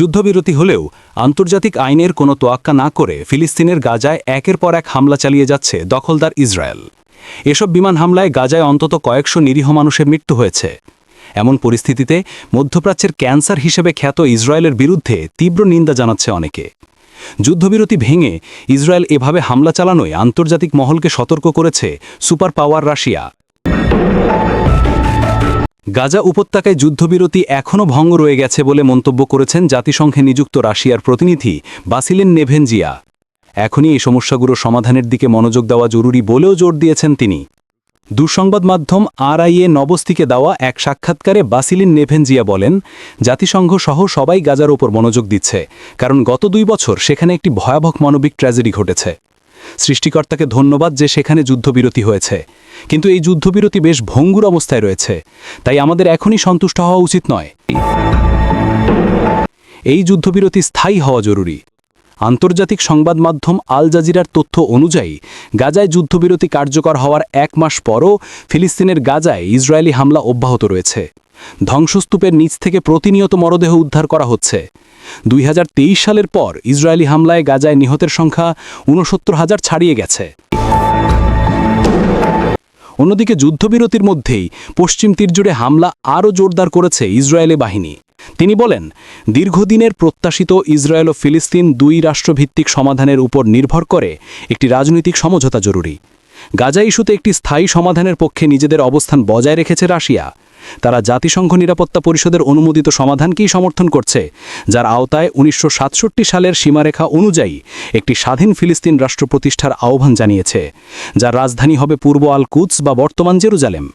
যুদ্ধবিরতি হলেও আন্তর্জাতিক আইনের কোনো তোয়াক্কা না করে ফিলিস্তিনের গাজায় একের পর এক হামলা চালিয়ে যাচ্ছে দখলদার ইসরায়েল। এসব বিমান হামলায় গাজায় অন্তত কয়েকশো নিরীহ মানুষের মৃত্যু হয়েছে। এমন পরিস্থিতিতে মধ্যপ্রাচ্যের ক্যান্সার হিসেবে খ্যাত ইসরায়েলের বিরুদ্ধে তীব্র নিন্দা জানাচ্ছে অনেকে। যুদ্ধবিরতি ভেঙে ইসরায়েল এভাবে হামলা চালানোয় আন্তর্জাতিক মহলকে সতর্ক করেছে সুপার পাওয়ার রাশিয়া। গাজা উপত্যকায় যুদ্ধবিরতি এখনও ভঙ্গ রয়ে গেছে বলে মন্তব্য করেছেন জাতিসংঘে নিযুক্ত রাশিয়ার প্রতিনিধি বাসিলেন নেভেনজিয়া। এখনই এই সমস্যাগুলো সমাধানের দিকে মনোযোগ দেওয়া জরুরি বলেও জোর দিয়েছেন তিনি। দুঃসংবাদ মাধ্যম আরআইএ নবস্তিকে দেওয়া এক সাক্ষাৎকারে বাসিলিন নেভেনজিয়া বলেন, জাতিসংঘ সহ সবাই গাজার ওপর মনোযোগ দিচ্ছে, কারণ গত দুই বছর সেখানে একটি ভয়াবহ মানবিক ট্র্যাজেডি ঘটেছে। সৃষ্টিকর্তাকে ধন্যবাদ যে সেখানে যুদ্ধবিরতি হয়েছে। কিন্তু এই যুদ্ধবিরতি বেশ ভঙ্গুর অবস্থায় রয়েছে, তাই আমাদের এখনই সন্তুষ্ট হওয়া উচিত নয়। এই যুদ্ধবিরতি স্থায়ী হওয়া জরুরি। আন্তর্জাতিক সংবাদ মাধ্যম আল জাজিরার তথ্য অনুযায়ী, গাজায় যুদ্ধবিরতি কার্যকর হওয়ার এক মাস পরও ফিলিস্তিনের গাজায় ইসরায়েলি হামলা অব্যাহত রয়েছে। ধ্বংসস্তূপের নিচ থেকে প্রতিনিয়ত মরদেহ উদ্ধার করা হচ্ছে। দুই হাজার তেইশ সালের পর ইসরায়েলি হামলায় গাজায় নিহতের সংখ্যা ঊনসত্তর হাজার ছাড়িয়ে গেছে। অন্যদিকে যুদ্ধবিরতির মধ্যেই পশ্চিম তীরজুড়ে হামলা আরও জোরদার করেছে ইসরায়েলি বাহিনী। তিনি বলেন, দীর্ঘদিনের প্রত্যাশিত ইসরায়েল ও ফিলিস্তিন দুই রাষ্ট্রভিত্তিক সমাধানের উপর নির্ভর করে একটি রাজনৈতিক সমঝোতা জরুরি। গাজা ইস্যুতে একটি স্থায়ী সমাধানের পক্ষে নিজেদের অবস্থান বজায় রেখেছে রাশিয়া। তারা জাতিসংঘ নিরাপত্তা পরিষদের অনুমোদিত সমাধানকেই সমর্থন করছে, যার আওতায় উনিশশো সাতষট্টি সালের সীমারেখা অনুযায়ী একটি স্বাধীন ফিলিস্তিন রাষ্ট্র প্রতিষ্ঠার আহ্বান জানিয়েছে, যার রাজধানী হবে পূর্ব আল কুদস বা বর্তমান জেরুজালেম।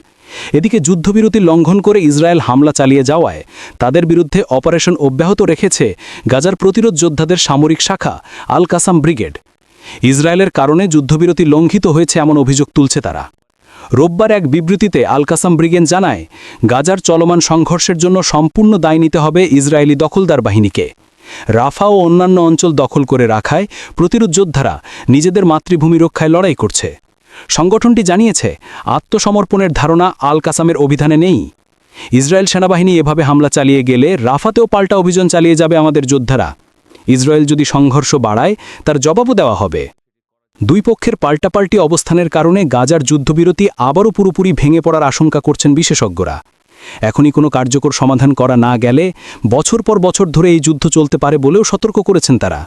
এদিকে যুদ্ধবিরতি লঙ্ঘন করে ইসরায়েল হামলা চালিয়ে যাওয়ায় তাদের বিরুদ্ধে অপারেশন অব্যাহত রেখেছে গাজার প্রতিরোধ যোদ্ধাদের সামরিক শাখা আল কাসাম ব্রিগেড। ইসরায়েলের কারণে যুদ্ধবিরতি লঙ্ঘিত হয়েছে এমন অভিযোগ তুলছে তারা। রোববার এক বিবৃতিতে আল কাসাম ব্রিগেড জানায়, গাজার চলমান সংঘর্ষের জন্য সম্পূর্ণ দায় নিতে হবে ইসরায়েলি দখলদার বাহিনীকে। রাফা ও অন্যান্য অঞ্চল দখল করে রাখায় প্রতিরোধ যোদ্ধারা নিজেদের মাতৃভূমি রক্ষায় লড়াই করছে। সংগঠনটি জানিয়েছে, আত্মসমর্পণের ধারণা আল কাসামের অভিধানে নেই। ইসরায়েল সেনাবাহিনী এভাবে হামলা চালিয়ে গেলে রাফাতেও পাল্টা অভিযান চালিয়ে যাবে আমাদের যোদ্ধারা। ইসরায়েল যদি সংঘর্ষ বাড়ায়, তার জবাবও দেওয়া হবে। দুই পক্ষের পাল্টাপাল্টি অবস্থানের কারণে গাজার যুদ্ধবিরতি আবারও পুরোপুরি ভেঙে পড়ার আশঙ্কা করছেন বিশেষজ্ঞরা। এখনই কোনো কার্যকর সমাধান করা না গেলে বছর পর বছর ধরে এই যুদ্ধ চলতে পারে বলেও সতর্ক করেছেন তারা।